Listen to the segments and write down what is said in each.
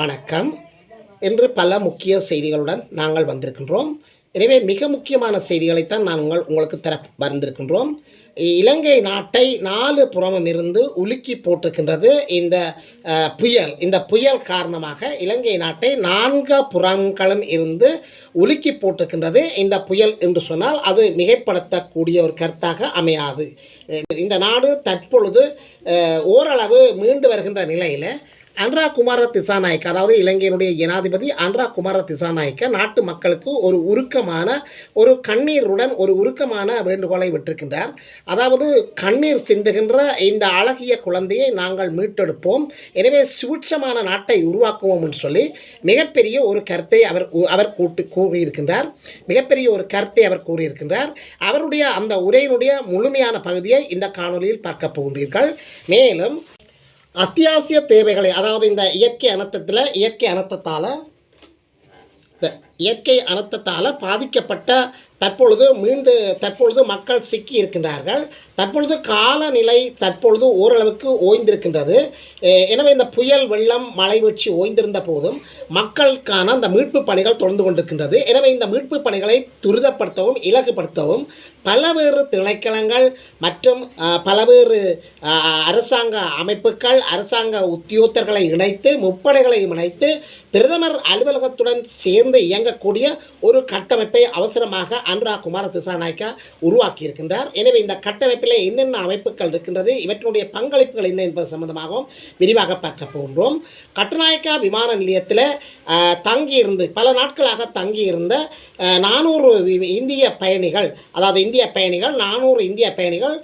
வணக்கம். இன்று பல முக்கிய செய்திகளுடன் நாங்கள் வந்திருக்கின்றோம். எனவே மிக முக்கியமான செய்திகளைத்தான் நான் உங்கள் உங்களுக்கு தர வந்திருக்கின்றோம். இலங்கை நாட்டை நாலு புறமும் இருந்து உலுக்கி போட்டிருக்கின்றது இந்த புயல். இந்த புயல் காரணமாக இலங்கை நாட்டை நான்கு புறங்களும் இருந்து உலுக்கி போட்டிருக்கின்றது. இந்த புயல் என்று சொன்னால் அது மிகைப்படுத்தக்கூடிய ஒரு கருத்தாக அமையாது. இந்த நாடு தற்பொழுது ஓரளவு மீண்டு வருகின்ற நிலையில் அன்ரா குமார திசாநாயக்க அதாவது இலங்கையினுடைய ஜனாதிபதி அன்ரா குமார திசாநாயக்க நாட்டு மக்களுக்கு ஒரு உருக்கமான ஒரு கண்ணீருடன் ஒரு உருக்கமான வேண்டுகோளை விட்டிருக்கின்றார். அதாவது கண்ணீர் சிந்துகின்ற இந்த அழகிய குழந்தையை நாங்கள் மீட்டெடுப்போம். எனவே சுவிட்சமான நாட்டை உருவாக்குவோம் என்று சொல்லி மிகப்பெரிய ஒரு கருத்தை அவர் அவர் கூட்டு கூறியிருக்கின்றார். மிகப்பெரிய ஒரு கருத்தை அவர் கூறியிருக்கின்றார். அவருடைய அந்த உரையினுடைய முழுமையான பகுதியை இந்த காணொலியில் பார்க்க போகின்றீர்கள். மேலும் அத்தியாவசிய தேவைகளை அதாவது இந்த இயற்கை அனர்த்தத்தில் இயற்கை அனர்த்தத்தால் இந்த இயற்கை அனர்த்தத்தால் பாதிக்கப்பட்ட தற்பொழுது மீண்டு தற்பொழுது மக்கள் சிக்கி இருக்கின்றார்கள். தற்பொழுது காலநிலை தற்பொழுது ஓரளவுக்கு ஓய்ந்திருக்கின்றது. எனவே இந்த புயல் வெள்ளம் மழை வீழ்ச்சி ஓய்ந்திருந்த போதும் மக்களுக்கான அந்த மீட்பு பணிகள் தொடர்ந்து கொண்டிருக்கின்றது. எனவே இந்த மீட்பு பணிகளை துரிதப்படுத்தவும் இலகுபடுத்தவும் பலவேறு திணைக்களங்கள் மற்றும் பலவேறு அரசாங்க அமைப்புகள் அரசாங்க உத்தியோகத்தர்களை இணைத்து முப்படைகளையும் இணைத்து பிரதமர் அலுவலகத்துடன் சேர்ந்து இயங்கக்கூடிய ஒரு கட்டமைப்பை அவசரமாக அனுரா குமார திசாநாயக்கா உருவாக்கி இருக்கின்றார் எனவே இந்த கட்டமைப்பில் என்னென்ன அமைப்புகள் இருக்கின்றது இவற்றினுடைய பங்களிப்புகள் என்ன என்பது சம்பந்தமாகவும் விரிவாக பார்க்க போன்றோம் கட்டநாயக்கா விமான நிலையத்தில் தங்கியிருந்து பல நாட்களாக தங்கியிருந்த நானூறு வி- இந்திய பயணிகள் அதாவது இந்திய பயணிகள் நானூறு இந்திய பயணிகள்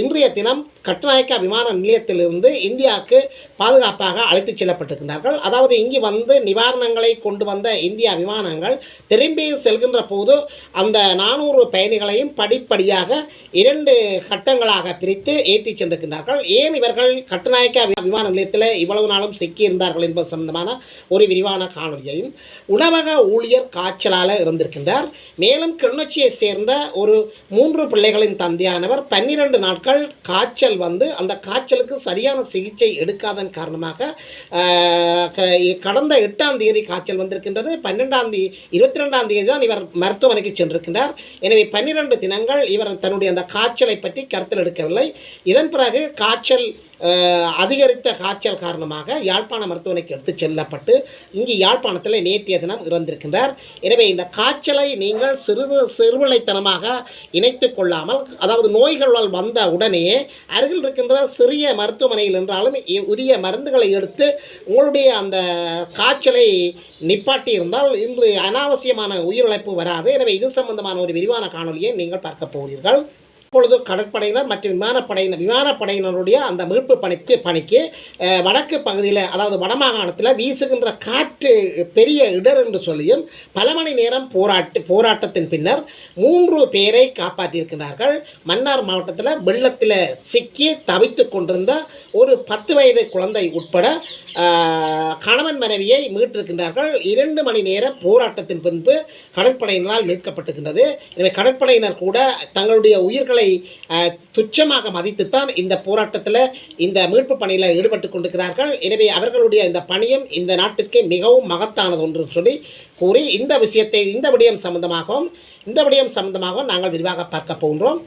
இன்றைய தினம் கட்டுநாயக்கா விமான நிலையத்திலிருந்து இந்தியாவுக்கு பாதுகாப்பாக அழைத்துச் செல்லப்பட்டிருக்கிறார்கள் அதாவது இங்கு வந்து நிவாரணங்களை கொண்டு வந்த இந்தியா விமானங்கள் திரும்பி செல்கின்ற போது அந்த நானூறு பயணிகளையும் படிப்படியாக இரண்டு கட்டங்களாக பிரித்து ஏற்றிச் சென்றிருக்கிறார்கள் ஏன் இவர்கள் கட்டுநாயக்கா விமான நிலையத்தில் இவ்வளவு நாளும் சிக்கியிருந்தார்கள் என்பது சம்பந்தமான ஒரு விரிவான காணொலியையும் உணவக ஊழியர் காய்ச்சலால் இருந்திருக்கின்றார். மேலும் கிளிநொச்சியை சேர்ந்த ஒரு மூன்று பிள்ளைகளின் தந்தையானவர் பன்னிரண்டு நாட்கள் காய்ச்சல் வந்து அந்த காய்ச்சலுக்கு சரியான சிகிச்சை எடுக்காதன் காரணமாக கடந்த எட்டாம் தேதி காய்ச்சல் வந்திருக்கின்றது. பன்னெண்டாம் தேதி இருபத்தி ரெண்டாம் தேதி தான் இவர் மருத்துவமனைக்கு சென்றிருக்கின்றார். எனவே பன்னிரண்டு தினங்கள் இவர் தன்னுடைய அந்த காய்ச்சலை பற்றி கருத்தில் எடுக்கவில்லை. இதன் பிறகு காய்ச்சல் அதிகரித்த காய்ச்சல் காரணமாக யாழ்ப்பாண மருத்துவமனைக்கு எடுத்துச் செல்லப்பட்டு இங்கு யாழ்ப்பாணத்தில் நேற்றைய தினம் இறந்திருக்கின்றார். எனவே இந்த காய்ச்சலை நீங்கள் சிறிது சிறுவிளைத்தனமாக இணைத்து கொள்ளாமல் அதாவது நோய்களால் வந்த உடனே அருகில் இருக்கின்ற சிறிய மருத்துவமனையில் என்றாலும் உரிய மருந்துகளை எடுத்து உங்களுடைய அந்த காய்ச்சலை நிப்பாட்டி இருந்தால் இன்று அனாவசியமான உயிரிழப்பு வராது. எனவே இது சம்பந்தமான ஒரு விரிவான காணொலியை நீங்கள் பார்க்க போகிறீர்கள். இப்பொழுது கடற்படையினர் மற்றும் விமானப்படையினர் விமானப்படையினருடைய அந்த மீட்பு பணிக்கு பணிக்கு வடக்கு பகுதியில் அதாவது வடமாகாணத்தில் வீசுகின்ற காற்று பெரிய இடர் என்று சொல்லியும் பல மணி நேரம் போராட்டு போராட்டத்தின் பின்னர் மூன்று பேரை காப்பாற்றியிருக்கிறார்கள். மன்னார் மாவட்டத்தில் வெள்ளத்தில் சிக்கி தவித்து கொண்டிருந்த ஒரு பத்து வயது குழந்தை உட்பட கணவன் மனைவியை மீட்டிருக்கின்றார்கள். இரண்டு மணி நேர போராட்டத்தின் பின்பு கடற்படையினரால் மீட்கப்பட்டிருக்கின்றது. எனவே கடற்படையினர் கூட தங்களுடைய உயிர்களை மக்களை துச்சமாக மதித்துத்தான் இந்த போராட்டத்தில் இந்த மீட்பு பணியில் ஈடுபட்டு கொண்டிருக்கிறார்கள். எனவே அவர்களுடைய இந்த பணியும் இந்த நாட்டிற்கே மிகவும் மகத்தானது ஒன்று சொல்லி கூறி இந்த விஷயத்தை இந்த விடயம் சம்பந்தமாகவும் இந்த விடயம் சம்பந்தமாகவும் நாங்கள் விரிவாக பார்க்க போகின்றோம்.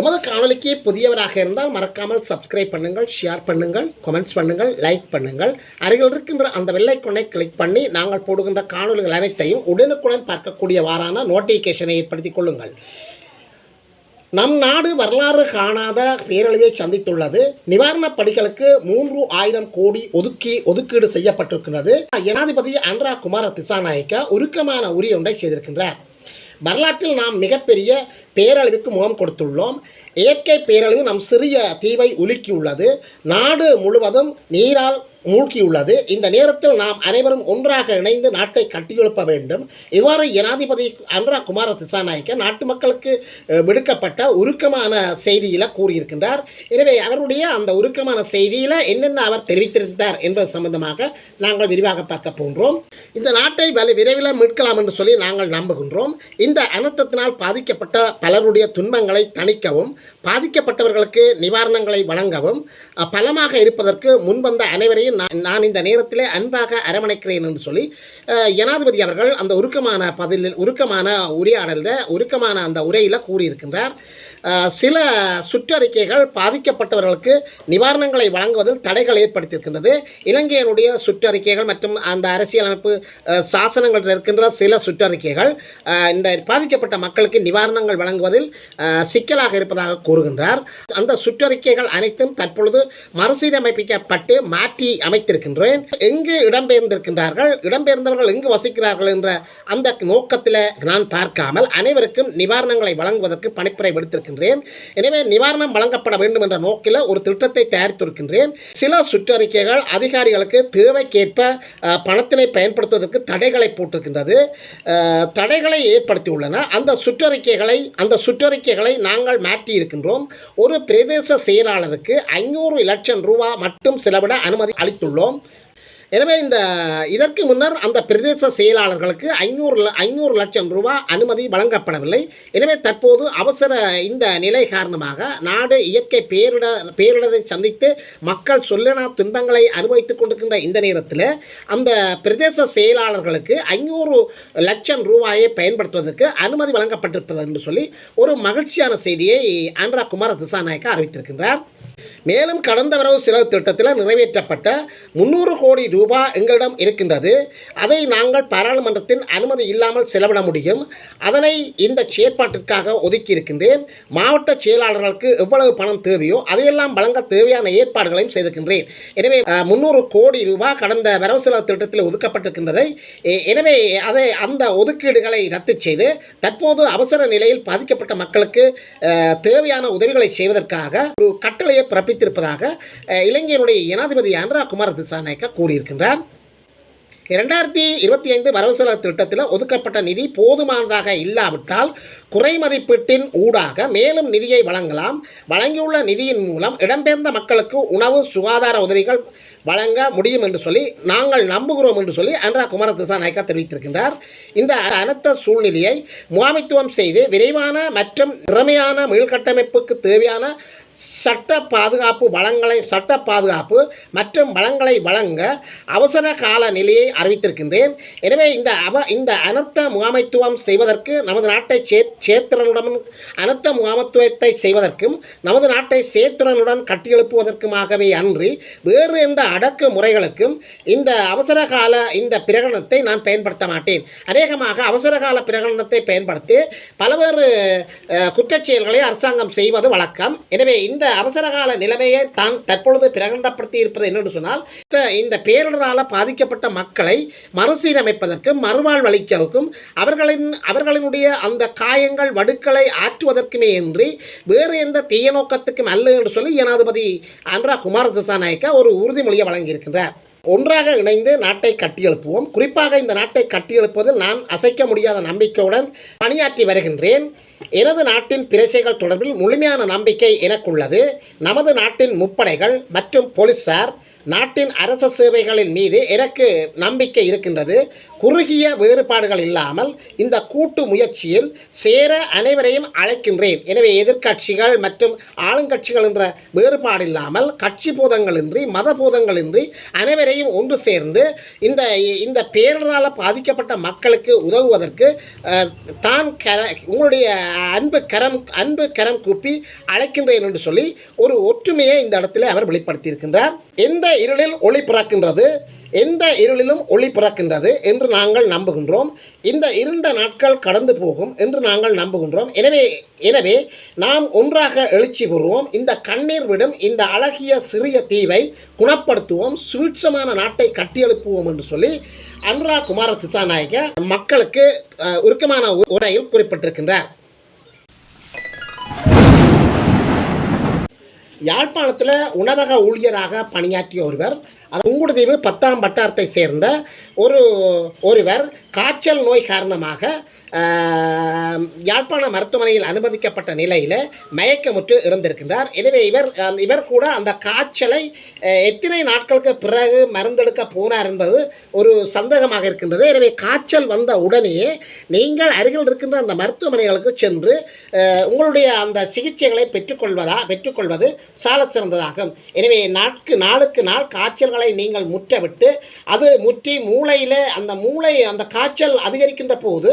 எமது காணொலிக்கு புதியவராக இருந்தால் மறக்காமல் சப்ஸ்கிரைப் பண்ணுங்கள் ஷேர் பண்ணுங்கள் கமெண்ட்ஸ் பண்ணுங்கள் லைக் பண்ணுங்கள். அருகில் இருக்கின்ற அந்த வெள்ளைக்கொன்னை கிளிக் பண்ணி நாங்கள் போடுகின்ற காணொலிகள் அனைத்தையும் உடனுக்குடன் பார்க்கக்கூடியவாறான நோட்டிஃபிகேஷனை ஏற்படுத்திக் கொள்ளுங்கள். நம் நாடு வரலாறு காணாத பேரழிவை சந்தித்துள்ளது. நிவாரணப் பணிகளுக்கு மூன்று ஆயிரம் கோடி ஒதுக்கி ஒதுக்கீடு செய்யப்பட்டிருக்கிறது. ஜனாதிபதி அன்ரா குமார திசாநாயக்க உருக்கமான உரியொன்றை செய்திருக்கின்றார். வரலாற்றில் நாம் மிகப்பெரிய பேரழிவுக்கு முகம் கொடுத்துள்ளோம். இயற்கை பேரழிவு நம் சிறிய தீவை உலுக்கியுள்ளது. நாடு முழுவதும் நீரால் மூழ்கியுள்ளது இந்த நேரத்தில் நாம் அனைவரும் ஒன்றாக இணைந்து நாட்டை கட்டியெழுப்ப வேண்டும். இவ்வாறு ஜனாதிபதி அனுரா குமார திசாநாயக்க நாட்டு மக்களுக்கு விடுக்கப்பட்ட உருக்கமான செய்தியில் கூறியிருக்கின்றார். எனவே அவருடைய அந்த உருக்கமான செய்தியில் என்னென்ன அவர் தெரிவித்திருந்தார் என்பது சம்பந்தமாக நாங்கள் விரிவாக பார்க்க போன்றோம் இந்த நாட்டை வலி விரைவில் மீட்கலாம் என்று சொல்லி நாங்கள் நம்புகின்றோம். இந்த அனர்த்தத்தினால் பாதிக்கப்பட்ட பலருடைய துன்பங்களை தணிக்கவும் பாதிக்கப்பட்டவர்களுக்கு நிவாரணங்களை வழங்கவும் பலமாக இருப்பதற்கு முன்வந்த அனைவரையும் நான் நான் இந்த நேரத்திலே அன்பாக அரவணைக்கிறேன் என்று சொல்லி ஜனாதிபதி அவர்கள் அந்த உருக்கமான பதிலில் உருக்கமான உரையாடலில் உருக்கமான அந்த உரையில் கூறியிருக்கின்றார். சில சுற்றறிக்கைகள் பாதிக்கப்பட்டவர்களுக்கு நிவாரணங்களை வழங்குவதில் தடைகள் ஏற்படுத்தியிருக்கின்றது. இலங்கையினுடைய சுற்றறிக்கைகள் மற்றும் அந்த அரசியலமைப்பு சாசனங்கள் சாசனங்களில் இருக்கின்ற சில சுற்றறிக்கைகள் இந்த பாதிக்கப்பட்ட மக்களுக்கு நிவாரணங்கள் வழங்குவதில் சிக்கலாக இருப்பதாக கூறுகின்றார். அந்த சுற்றறிக்கைகள் அனைத்தும் தற்பொழுது மறுசீரமைப்பிக்கப்பட்டு மாற்றி அமைத்திருக்கின்றேன். எங்கு இடம்பெயர்ந்திருக்கின்றார்கள்? இடம்பெயர்ந்தவர்கள் எங்கு வசிக்கிறார்கள் என்ற அந்த நோக்கத்தில் நான் பார்க்காமல் அனைவருக்கும் நிவாரணங்களை வழங்குவதற்கு பணிப்புரை விடுத்திருக்கின்றேன். எனவே நிவாரணம் வழங்கப்பட வேண்டும் என்ற நோக்கில் ஒரு திட்டத்தை தயாரித்திருக்கின்றேன். சில சுற்றறிக்கைகள் அதிகாரிகளுக்கு தேவைக்கேற்ப பணத்தினை பயன்படுத்துவதற்கு தடைகளை போட்டிருக்கின்றது. தடைகளை ஏற்படுத்தியுள்ளன. அந்த சுற்றறிக்கைகளை அந்த சுற்றறிக்கைகளை நாங்கள் மாற்றி இருக்கின்றோம் ஒரு பிரதேச செயலாளருக்கு ஐநூறு லட்சம் ரூபா மட்டும் செலவிட அனுமதி அளித்துள்ளோம். எனவே இந்த இதற்கு முன்னர் அந்த பிரதேச செயலாளர்களுக்கு ஐநூறு ஐநூறு லட்சம் ரூபாய் அனுமதி வழங்கப்படவில்லை. எனவே தற்போது அவசர இந்த நிலை காரணமாக நாடு இயற்கை பேரிடர் பேரிடரை சந்தித்து மக்கள் சொல்லனா துன்பங்களை அனுபவித்துக் கொண்டிருக்கின்ற இந்த நேரத்தில் அந்த பிரதேச செயலாளர்களுக்கு ஐநூறு லட்சம் ரூபாயை பயன்படுத்துவதற்கு அனுமதி வழங்கப்பட்டிருப்பது என்று சொல்லி ஒரு மகிழ்ச்சியான செய்தியை ஆந்திரா குமார திசாநாயக்கா அறிவித்திருக்கின்றார். மேலும் கடந்த வரவு செலவு திட்டத்தில் நிறைவேற்றப்பட்ட முந்நூறு கோடி ரூபாய் எங்களிடம் இருக்கின்றது. அதை நாங்கள் பாராளுமன்றத்தின் அனுமதி இல்லாமல் செலவிட முடியும். அதனை இந்த செயற்பாட்டிற்காக ஒதுக்கியிருக்கின்றேன் மாவட்ட செயலாளர்களுக்கு எவ்வளவு பணம் தேவையோ அதையெல்லாம் வழங்க தேவையான ஏற்பாடுகளையும் செய்திருக்கின்றேன். எனவே முந்நூறு கோடி ரூபாய் கடந்த வரவு செலவு திட்டத்தில் ஒதுக்கப்பட்டிருக்கின்றதை எனவே அதை அந்த ஒதுக்கீடுகளை ரத்து செய்து தற்போது அவசர நிலையில் பாதிக்கப்பட்ட மக்களுக்கு தேவையான உதவிகளை செய்வதற்காக ஒரு கட்டளையை பிறப்பித்திருப்பதாக இளைஞருடைய இலங்கையினுடைய ஜனாதிபதி அன்ரா குமார திசாநாயக்கா கூறியிருக்கின்றார். இரண்டாயிரத்தி இருபத்தி ஐந்து வரவு செலவு திட்டத்தில் ஒதுக்கப்பட்ட நிதி போதுமானதாக இல்லாவிட்டால் குறை மதிப்பீட்டின் ஊடாக மேலும் நிதியை வழங்கலாம். வழங்கியுள்ள நிதியின் மூலம் இடம்பெயர்ந்த மக்களுக்கு உணவு சுகாதார உதவிகள் வழங்க முடியும் என்று சொல்லி நாங்கள் நம்புகிறோம் என்று சொல்லி அன்ரா குமார திசாநாயக்கா தெரிவித்திருக்கின்றார். இந்த அனைத்த சூழ்நிலையை முகாமித்துவம் செய்து விரைவான மற்றும் திறமையான மீள்கட்டமைப்புக்கு தேவையான சட்ட பாதுகாப்பு வளங்களை சட்ட பாதுகாப்பு மற்றும் வளங்களை வழங்க அவசர கால நிலையை அறிவித்திருக்கின்றேன். எனவே இந்த அவ இந்த அனர்த்த முகாமைத்துவம் செய்வதற்கு நமது நாட்டை சே சேத்திரனுடன் அனர்த்த முகாமத்துவத்தை செய்வதற்கும் நமது நாட்டை சேத்திரனுடன் கட்டியெழுப்புவதற்குமாகவே அன்றி வேறு எந்த அடக்கு முறைகளுக்கும் இந்த அவசர கால இந்த பிரகடனத்தை நான் பயன்படுத்த மாட்டேன். அநேகமாக அவசர கால பிரகடனத்தை பயன்படுத்தி பல்வேறு குற்றச்செயல்களை அரசாங்கம் செய்வது வழக்கம். எனவே இந்த அவசரகால நிலைமையை தான் தற்பொழுது பிரகடனப்படுத்தி இருப்பது என்னென்று சொன்னால் இந்த- பேரிடரால் பாதிக்கப்பட்ட மக்களை மறுசீரமைப்பதற்கும் மறுவாழ்வளிக்கவும் அவர்களின் அவர்களினுடைய அந்த காயங்கள் வடுக்களை ஆற்றுவதற்குமே இன்றி வேறு எந்த தீய நோக்கத்துக்கும் அல்ல என்று சொல்லி ஜனாதிபதி அன்ரா குமார திசாநாயக்கா ஒரு உறுதிமொழியை வழங்கியிருக்கின்றார். ஒன்றாக இணைந்து நாட்டை கட்டியெழுப்புவோம். குறிப்பாக இந்த நாட்டை கட்டியெழுப்புவதில் நான் அசைக்க முடியாத நம்பிக்கையுடன் பணியாற்றி வருகின்றேன். எனது நாட்டின் பிரச்சைகள் தொடர்பில் முழுமையான நம்பிக்கை எனக்குள்ளது. நமது நாட்டின் முப்படைகள் மற்றும் போலீசார் நாட்டின் அரச சேவைகளின் மீது எனக்கு நம்பிக்கை இருக்கின்றது. குறுகிய வேறுபாடுகள் இல்லாமல் இந்த கூட்டு முயற்சியில் சேர அனைவரையும் அழைக்கின்றேன். எனவே எதிர்க்கட்சிகள் மற்றும் ஆளுங்கட்சிகள் என்ற வேறுபாடு இல்லாமல் கட்சி பூதங்களின்றி மத பூதங்களின்றி அனைவரையும் ஒன்று சேர்ந்து இந்த இந்த பேரலால் பாதிக்கப்பட்ட மக்களுக்கு உதவுவதற்கு தான் கர உங்களுடைய அன்பு கரம் அன்பு கரம் கூப்பி அழைக்கின்றேன் என்று சொல்லி ஒரு ஒற்றுமையை இந்த இடத்துல அவர் வெளிப்படுத்தியிருக்கின்றார். எந்த இருளில் ஒளி பிறக்கின்றது. எந்த இருளிலும் ஒளி பிறக்கின்றது என்று நாங்கள் நம்புகின்றோம். இந்த இருண்ட நாட்கள் கடந்து போகும் என்று நாங்கள் நம்புகின்றோம். எனவே எனவே நாம் ஒன்றாக எழுச்சி பெறுவோம். இந்த கண்ணீர் விடும் இந்த அழகிய சிறிய தீவை குணப்படுத்துவோம். சுவீட்சமான நாட்டை கட்டியெழுப்புவோம் என்று சொல்லி அனுரா குமார திசாநாயக மக்களுக்கு உருக்கமான உரையில் குறிப்பிட்டிருக்கின்றார். யாழ்ப்பாணத்தில் உணவக ஊழியராக பணியாற்றிய ஒருவர் அது புங்குடுதீவு பத்தாம் வட்டாரத்தை சேர்ந்த ஒரு ஒருவர் காய்ச்சல் நோய் காரணமாக யாழ்ப்பாண மருத்துவமனையில் அனுமதிக்கப்பட்ட நிலையில் மயக்கமுற்று இருந்திருக்கின்றார். எனவே இவர் இவர் கூட அந்த காய்ச்சலை எத்தனை நாட்களுக்கு பிறகு மருந்தெடுக்க போனார் என்பது ஒரு சந்தேகமாக இருக்கின்றது. எனவே காய்ச்சல் வந்த உடனேயே நீங்கள் அருகில் இருக்கின்ற அந்த மருத்துவமனைகளுக்கு சென்று உங்களுடைய அந்த சிகிச்சைகளை பெற்றுக்கொள்வதா பெற்றுக்கொள்வது சால சிறந்ததாகும். எனவே நாட்கு நாளுக்கு நாள் காய்ச்சல்களை நீங்கள் முற்றவிட்டு அது முற்றி மூளையில் அந்த மூளை அந்த கா காய்ச்சல் அதிகரிக்கின்ற போது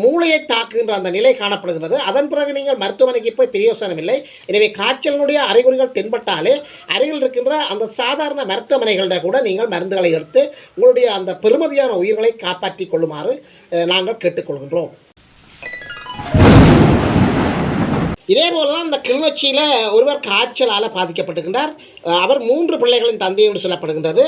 மூளையை தாக்குகின்ற அந்த நிலை காணப்படுகிறது அதன் பிறகு நீங்கள் மருத்துவமனைக்கு போய் பிரயோசனம் இல்லை. எனவே காய்ச்சலினுடைய அறிகுறிகள் தென்பட்டாலே அருகில் இருக்கின்ற அந்த சாதாரண மருத்துவமனைகளில் கூட நீங்கள் மருந்துகளை எடுத்து உங்களுடைய அந்த பெருமதியான உயிர்களை காப்பாற்றிக் கொள்ளுமாறு நாங்கள் கேட்டுக்கொள்கின்றோம். இதே போல தான் இந்த கிளிநொச்சியில் ஒருவர் காய்ச்சலால் பாதிக்கப்பட்டுகின்றார் அவர் மூன்று பிள்ளைகளின் தந்தை என்று சொல்லப்படுகின்றது.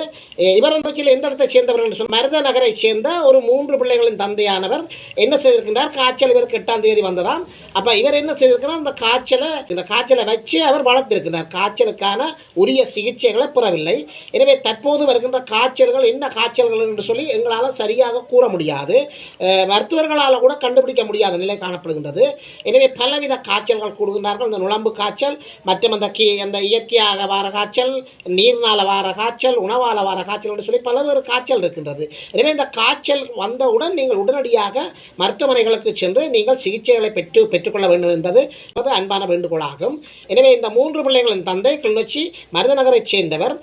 இவர் கிளிநொச்சியில் எந்த இடத்தை சேர்ந்தவர் என்று சொல்ல மருத நகரை சேர்ந்த ஒரு மூன்று பிள்ளைகளின் தந்தையானவர் என்ன செய்திருக்கின்றார்? காய்ச்சல் இவருக்கு எட்டாம் தேதி வந்ததாம். அப்போ இவர் என்ன செய்திருக்கிறார்? அந்த காய்ச்சலை இந்த காய்ச்சலை வச்சு அவர் வளர்த்திருக்கிறார். காய்ச்சலுக்கான உரிய சிகிச்சைகளை பெறவில்லை. எனவே தற்போது வருகின்ற காய்ச்சல்கள் என்ன காய்ச்சல்கள் என்று சொல்லி எங்களால் சரியாக கூற முடியாது. மருத்துவர்களால் கூட கண்டுபிடிக்க முடியாத நிலை காணப்படுகின்றது. எனவே பலவித காய்ச்சல்கள் கூடுகின்றார்கள். இந்த நுழம்பு காய்ச்சல் மற்றும் அந்த கீ அந்த இயற்கையாக வார காய்ச்சல் நீர்னால வார காய்ச்சல் உணவால் வார காய்ச்சல் என்று சொல்லி பல்வேறு காய்ச்சல் இருக்கின்றது. எனவே இந்த காய்ச்சல் வந்தவுடன் நீங்கள் உடனடியாக மருத்துவமனைகளுக்கு சென்று நீங்கள் சிகிச்சைகளை பெற்று பெற்றுக்கொள்ள வேண்டும் என்பது அது அன்பான வேண்டுகோளாகும். எனவே இந்த மூன்று பிள்ளைகளின் தந்தை கிளிநொச்சி மருதநகரைச் சேர்ந்தவர்.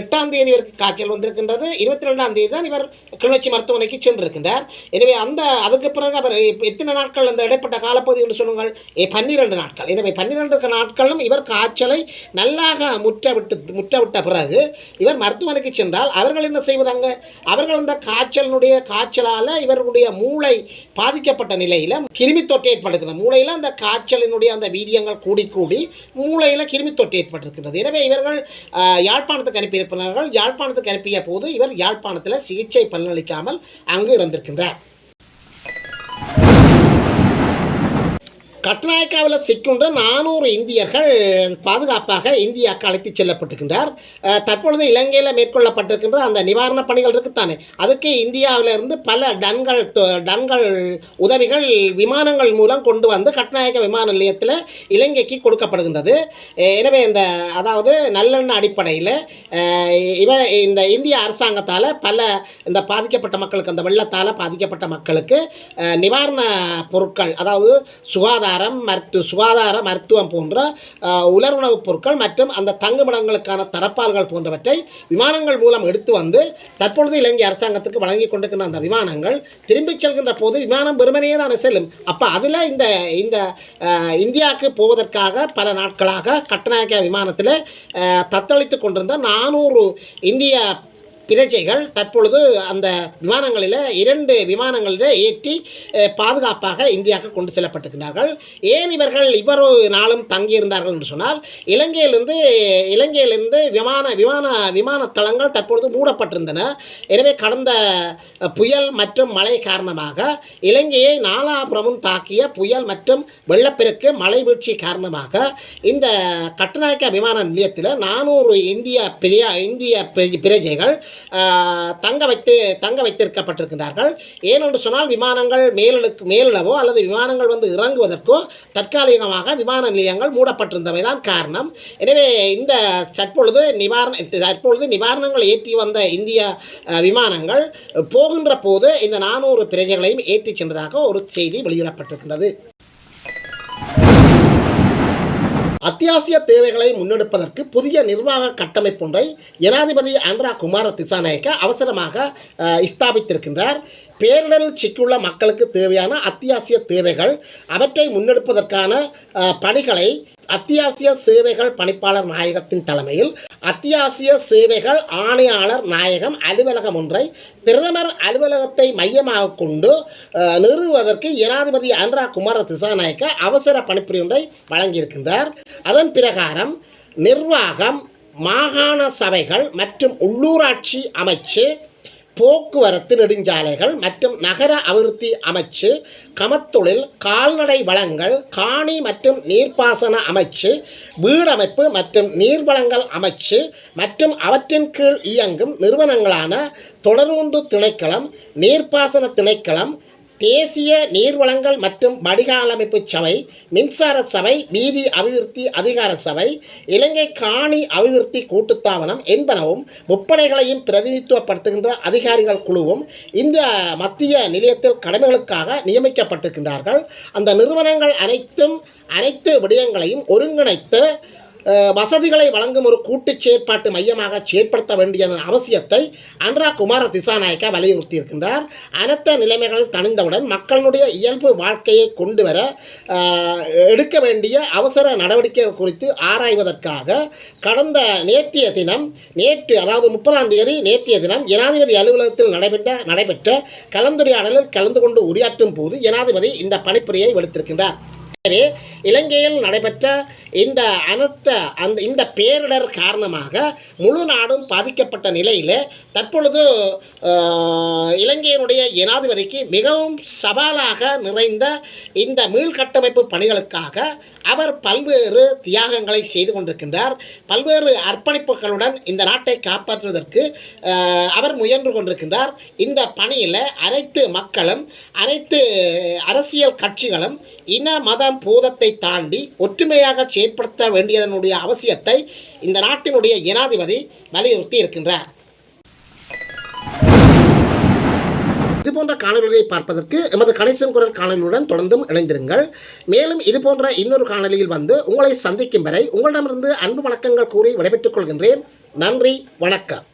எட்டாம் தேதி இவருக்கு காய்ச்சல் வந்திருக்கின்றது. இருபத்தி ரெண்டாம் தேதி தான் இவர் கிளிநொச்சி மருத்துவமனைக்கு சென்றிருக்கின்றார். எனவே அந்த அதுக்கு பிறகு அவர் எத்தனை நாட்கள் அந்த இடைப்பட்ட காலப்பகுதி என்று சொல்லுங்கள். பன்னிரெண்டு நாட்கள். இதுவே பன்னிரெண்டு நாட்களும் இவர் காய்ச்சலை நல்லாக முற்றவிட்டு முற்றவிட்ட பிறகு இவர் மருத்துவமனைக்கு சென்றால் அவர்கள் என்ன செய்வதாங்க? அவர்கள் இந்த காய்ச்சலினுடைய காய்ச்சலால் இவர்களுடைய மூளை பாதிக்கப்பட்ட நிலையில் கிருமி தொற்று ஏற்படுகிறது. மூளையில் அந்த காய்ச்சலினுடைய அந்த வீரியங்கள் கூடி கூடி மூளையில் கிருமி தொற்று ஏற்பட்டிருக்கிறது. எனவே இவர்கள் யாழ்ப்பாணத்துக்கு அனுப்பியிருக்கிறார்கள் யாழ்ப்பாணத்துக்கு அனுப்பிய போது இவர் யாழ்ப்பாணத்தில் சிகிச்சை பலனளிக்காமல் அங்கு இருந்திருக்கின்றார். கட்நாயக்காவில் சிக்கின்ற நானூறு இந்தியர்கள் பாதுகாப்பாக இந்தியாவுக்கு அழைத்துச் செல்லப்பட்டிருக்கின்றார். தற்பொழுது இலங்கையில் மேற்கொள்ளப்பட்டிருக்கின்ற அந்த நிவாரணப் பணிகள் இருக்குத்தானே? அதுக்கு இந்தியாவிலிருந்து பல டன்கள் தொ- டன்கள் உதவிகள் விமானங்கள் மூலம் கொண்டு வந்து கட்நாயக்க விமான நிலையத்தில் இலங்கைக்கு கொடுக்கப்படுகின்றது. எனவே இந்த அதாவது நல்லெண்ண அடிப்படையில் இவ இந்த இந்திய அரசாங்கத்தால் பல இந்த பாதிக்கப்பட்ட மக்களுக்கு அந்த வெள்ளத்தால் பாதிக்கப்பட்ட மக்களுக்கு நிவாரண பொருட்கள் அதாவது சுகாதாரம் மருத்துவ சுகாதார மருத்துவம் போன்ற உலர் உலருணவுப் பொருட்கள் மற்றும் அந்த தங்குமிடங்களுக்கான தரப்பால்கள் போன்றவற்றை விமானங்கள் மூலம் எடுத்து வந்து தற்பொழுது இலங்கை அரசாங்கத்துக்கு வழங்கி கொண்டிருக்கின்ற அந்த விமானங்கள் திரும்பிச் செல்கின்ற போது விமானம் வெறுமனையே தானே செல்லும். அப்போ அதில் இந்த இந்த இந்தியாவுக்கு போவதற்காக பல நாட்களாக கட்டநாயக்க விமானத்தில் தத்தளித்து கொண்டிருந்த நானூறு இந்திய பிரஜைகள் தற்பொழுது அந்த விமானங்களில் இரண்டு விமானங்களில் ஏற்றி பாதுகாப்பாக இந்தியாவுக்கு கொண்டு செல்லப்பட்டிருக்கிறார்கள். ஏன் இவர்கள் இவ்வளவு நாளும் தங்கியிருந்தார்கள் என்று சொன்னால் இலங்கையிலிருந்து இலங்கையிலிருந்து விமான விமான விமான தளங்கள் தற்பொழுது மூடப்பட்டிருந்தன. எனவே கடந்த புயல் மற்றும் மழை காரணமாக இலங்கையை நாலாபுரமும் தாக்கிய புயல் மற்றும் வெள்ளப்பெருக்கு மழை வீழ்ச்சி காரணமாக இந்த கட்டுநாயக்க விமான நிலையத்தில் நானூறு இந்திய பிரிய இந்திய பிரஜைகள் தங்க வைத்து தங்க வைத்திருக்கப்பட்டிருக்கிறார்கள் ஏனென்று சொன்னால் விமானங்கள் மேலடுக்கு மேலிடவோ அல்லது விமானங்கள் வந்து இறங்குவதற்கோ தற்காலிகமாக விமான நிலையங்கள் மூடப்பட்டிருந்தவை தான் காரணம். எனவே இந்த தற்பொழுது நிவாரண தற்பொழுது நிவாரணங்கள் ஏற்றி வந்த இந்திய விமானங்கள் போகின்ற போது இந்த நானூறு பிரஜைகளையும் ஏற்றிச் சென்றதாக ஒரு செய்தி வெளியிடப்பட்டிருக்கின்றது. அத்தியாவசிய தேவைகளை முன்னெடுப்பதற்கு புதிய நிர்வாக கட்டமைப்பொன்றை ஜனாதிபதி ஆந்திரா குமார திசாநாயக்க அவசரமாக ஸ்தாபித்திருக்கின்றார் பேரிடரில் சிக்கியுள்ள மக்களுக்கு தேவையான அத்தியாவசிய தேவைகள் அவற்றை முன்னெடுப்பதற்கான பணிகளை அத்தியாவசிய சேவைகள் பணிப்பாளர் நாயகத்தின் தலைமையில் அத்தியாவசிய சேவைகள் ஆணையாளர் நாயகம் அலுவலகம் ஒன்றை பிரதமர் அலுவலகத்தை மையமாக கொண்டு நிறுவுவதற்கு ஜனாதிபதி அன்ரா குமார திசாநாயக்க அவசர பணிப்புரியொன்றை ஒன்றை வழங்கியிருக்கின்றார். அதன் பிரகாரம் நிர்வாகம் மாகாண சபைகள் மற்றும் உள்ளூராட்சி அமைச்சு போக்குவரத்து நெடுஞ்சாலைகள் மற்றும் நகர அபிவிருத்தி அமைச்சு கமத்தொழில் கால்நடை வளங்கள் காணி மற்றும் நீர்ப்பாசன அமைச்சு வீடமைப்பு மற்றும் நீர்வளங்கள் அமைச்சு மற்றும் அவற்றின் கீழ் இயங்கும் நிறுவனங்களான தொடரூந்து திணைக்களம் நீர்ப்பாசன திணைக்களம் தேசிய நீர்வளங்கள் மற்றும் வடிகாலமைப்பு சபை மின்சார சபை வீதி அபிவிருத்தி அதிகார சபை இலங்கை காணி அபிவிருத்தி கூட்டுத்தாபனம் என்பனவும் முப்படைகளையும் பிரதிநிதித்துவப்படுத்துகின்ற அதிகாரிகள் குழுவும் இந்த மத்திய நிலையத்தில் கடமைகளுக்காக நியமிக்கப்பட்டிருக்கின்றார்கள். அந்த நிறுவனங்கள் அனைத்தும் அனைத்து விடயங்களையும் ஒருங்கிணைத்து வசதிகளை வழங்கும் ஒரு கூட்டுச் செயற்பாட்டு மையமாக செயற்படுத்த வேண்டியதன் அவசியத்தை அன்ரா குமார திசாநாயக்கா வலியுறுத்தியிருக்கின்றார். அனைத்த நிலைமைகள் தணிந்தவுடன் மக்களுடைய இயல்பு வாழ்க்கையை கொண்டு வர எடுக்க வேண்டிய அவசர நடவடிக்கைகள் குறித்து ஆராய்வதற்காக கடந்த நேற்றைய தினம் நேற்று அதாவது முப்பதாம் தேதி நேற்றைய தினம் ஜனாதிபதி அலுவலகத்தில் நடைபெற்ற நடைபெற்ற கலந்துரையாடலில் கலந்து கொண்டு உரையாற்றும் போது ஜனாதிபதி இந்த பணிப்புரையை விடுத்திருக்கின்றார். எனவே இலங்கையில் நடைபெற்ற இந்த அனர்த்த அந்த இந்த பேரிடர் காரணமாக முழு நாடும் பாதிக்கப்பட்ட நிலையில் தற்பொழுது இலங்கையினுடைய ஜனாதிபதிக்கு மிகவும் சவாலாக நிறைந்த இந்த மீள்கட்டமைப்பு பணிகளுக்காக அவர் பல்வேறு தியாகங்களை செய்து கொண்டிருக்கின்றார். பல்வேறு அர்ப்பணிப்புகளுடன் இந்த நாட்டை காப்பாற்றுவதற்கு அவர் முயன்று கொண்டிருக்கின்றார். இந்த பணியில் அனைத்து மக்களும் அனைத்து அரசியல் கட்சிகளும் இன மதம் பூதத்தை தாண்டி ஒற்றுமையாக செயற்படுத்த வேண்டியதனுடைய அவசியத்தை இந்த நாட்டினுடைய ஜனாதிபதி வலியுறுத்தி இருக்கின்றார். இது போன்ற காணொலிகளை பார்ப்பதற்கு எமது கணேசன் குரல் காணொலியுடன் தொடர்ந்தும் இணைந்திருங்கள். மேலும் இது போன்ற இன்னொரு காணொலியில் வந்து உங்களை சந்திக்கும் வரை உங்களிடமிருந்து அன்பு வணக்கங்கள் கூறி விடைபெற்றுக் கொள்கின்றேன். நன்றி வணக்கம்.